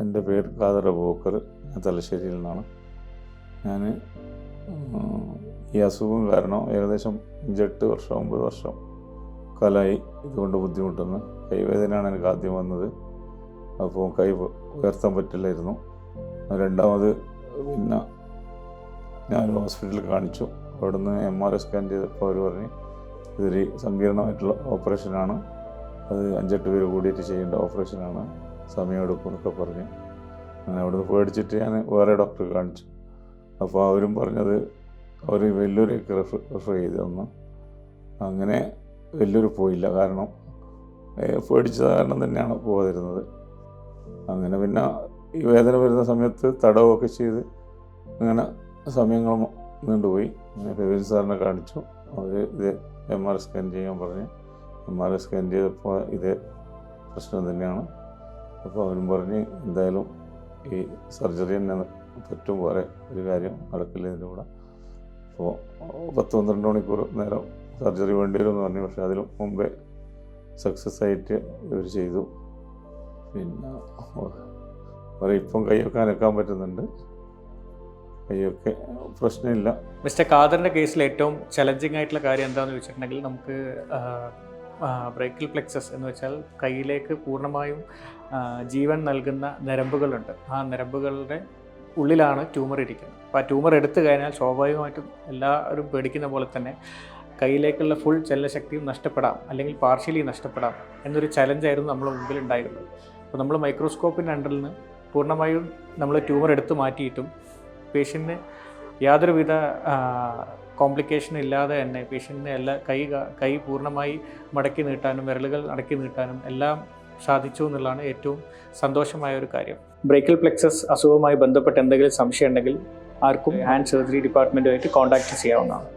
എന്റെ പേര് ഖാദർ അബൂക്കർ തലശ്ശേരിയിൽ നിന്നാണ്. ഞാൻ ഈ അസുഖം കാരണം ഏകദേശം അഞ്ചെട്ട് വർഷം ഒമ്പത് വർഷം കാലമായി ഇതുകൊണ്ട് ബുദ്ധിമുട്ടുന്നു. കൈവേദനയാണ് എനിക്ക് ആദ്യം വന്നത്. അപ്പോൾ കൈ ഉയർത്താൻ പറ്റില്ലായിരുന്നു. രണ്ടാമത് പിന്നെ ഞാൻ ഹോസ്പിറ്റലിൽ കാണിച്ചു. അവിടുന്ന് എം ആർ ഐ സ്കാൻ ചെയ്തപ്പോൾ അവർ പറഞ്ഞ് ഇതൊരു സങ്കീർണമായിട്ടുള്ള ഓപ്പറേഷനാണ്. അത് അഞ്ചെട്ട് പേര് കൂടിയിട്ട് ചെയ്യേണ്ട ഓപ്പറേഷനാണ്. സമയം എടുക്കും എന്നൊക്കെ പറഞ്ഞ് അങ്ങനെ അവിടുന്ന് പേടിച്ചിട്ട് ഞാൻ വേറെ ഡോക്ടറെ കാണിച്ചു. അപ്പോൾ അവരും പറഞ്ഞത് അവർ വെല്ലൂരേക്ക് റെഫർ റെഫർ ചെയ്ത് തന്നു. അങ്ങനെ വെല്ലൂർ പോയില്ല. കാരണം പേടിച്ച കാരണം തന്നെയാണ് പോകാതിരുന്നത് അങ്ങനെ പിന്നെ ഈ വേദന വരുന്ന സമയത്ത് തടവൊക്കെ ചെയ്ത് അങ്ങനെ സമയങ്ങൾ നീണ്ടുപോയി. അങ്ങനെ രവീന്ദ്ര സാറിനെ കാണിച്ചു. അവർ ഇത് എം ആർ സ്കാൻ ചെയ്യാൻ പറഞ്ഞ്. എം ആർ സ്കാൻ ചെയ്തപ്പോൾ ഇതേ പ്രശ്നം തന്നെയാണ്. അപ്പോൾ അവനും പറഞ്ഞ് എന്തായാലും ഈ സർജറി തന്നെ പറ്റും പോലെ ഒരു കാര്യം നടക്കില്ല ഇതിന്റെ കൂടെ. അപ്പോൾ പത്ത് പന്ത്രണ്ട് മണിക്കൂർ നേരം സർജറി വേണ്ടി വരുമെന്ന് പറഞ്ഞു. പക്ഷേ അതിന് മുമ്പേ സക്സസ് ആയിട്ട് ഇവർ ചെയ്തു. പിന്നെ അവരെ ഇപ്പം കൈയൊക്കെ അനക്കാൻ പറ്റുന്നുണ്ട്. കൈയൊക്കെ പ്രശ്നമില്ല. മിസ്റ്റർ ഖാദറിന്റെ കേസിൽ ഏറ്റവും ചലഞ്ചിങ് ആയിട്ടുള്ള കാര്യം എന്താണെന്ന് ചോദിച്ചിട്ടുണ്ടെങ്കിൽ നമുക്ക് ബ്രേക്കിൽ പ്ലെക്സസ് എന്ന് വെച്ചാൽ കയ്യിലേക്ക് പൂർണമായും ജീവൻ നൽകുന്ന നരമ്പുകളുണ്ട് ആ നരമ്പുകളുടെ ഉള്ളിലാണ് ട്യൂമർ ഇരിക്കുന്നത്. അപ്പോൾ ആ ട്യൂമർ എടുത്തു കഴിഞ്ഞാൽ സ്വാഭാവികമായിട്ടും എല്ലാവരും പേടിക്കുന്ന പോലെ തന്നെ കയ്യിലേക്കുള്ള ഫുൾ ചലനശക്തിയും നഷ്ടപ്പെടാം അല്ലെങ്കിൽ പാർഷ്യലി നഷ്ടപ്പെടാം എന്നൊരു ചലഞ്ചായിരുന്നു നമ്മുടെ മുമ്പിൽ ഉണ്ടായിരുന്നത് അപ്പോൾ നമ്മൾ മൈക്രോസ്കോപ്പിന്റെ അണ്ടറിൽ നിന്ന് പൂർണമായും നമ്മൾ ട്യൂമർ എടുത്തു മാറ്റിയിട്ടും പേഷ്യന്റിന് യാതൊരുവിധ കോംപ്ലിക്കേഷൻ ഇല്ലാതെ തന്നെ പേഷ്യന്റിന് എല്ലാ കൈ കൈ പൂർണമായി മടക്കി നീട്ടാനും വിരലുകൾ അടക്കി നീട്ടാനും എല്ലാം സാധിച്ചു എന്നുള്ളതാണ് ഏറ്റവും സന്തോഷമായ ഒരു കാര്യം. ബ്രേക്കൽ പ്ലെക്സസ് അസുഖവുമായി ബന്ധപ്പെട്ട് എന്തെങ്കിലും സംശയം ഉണ്ടെങ്കിൽ ആർക്കും ഹാൻഡ് സർജറി ഡിപ്പാർട്ട്മെന്റുമായിട്ട് കോൺടാക്ട് ചെയ്യാവുന്നതാണ്.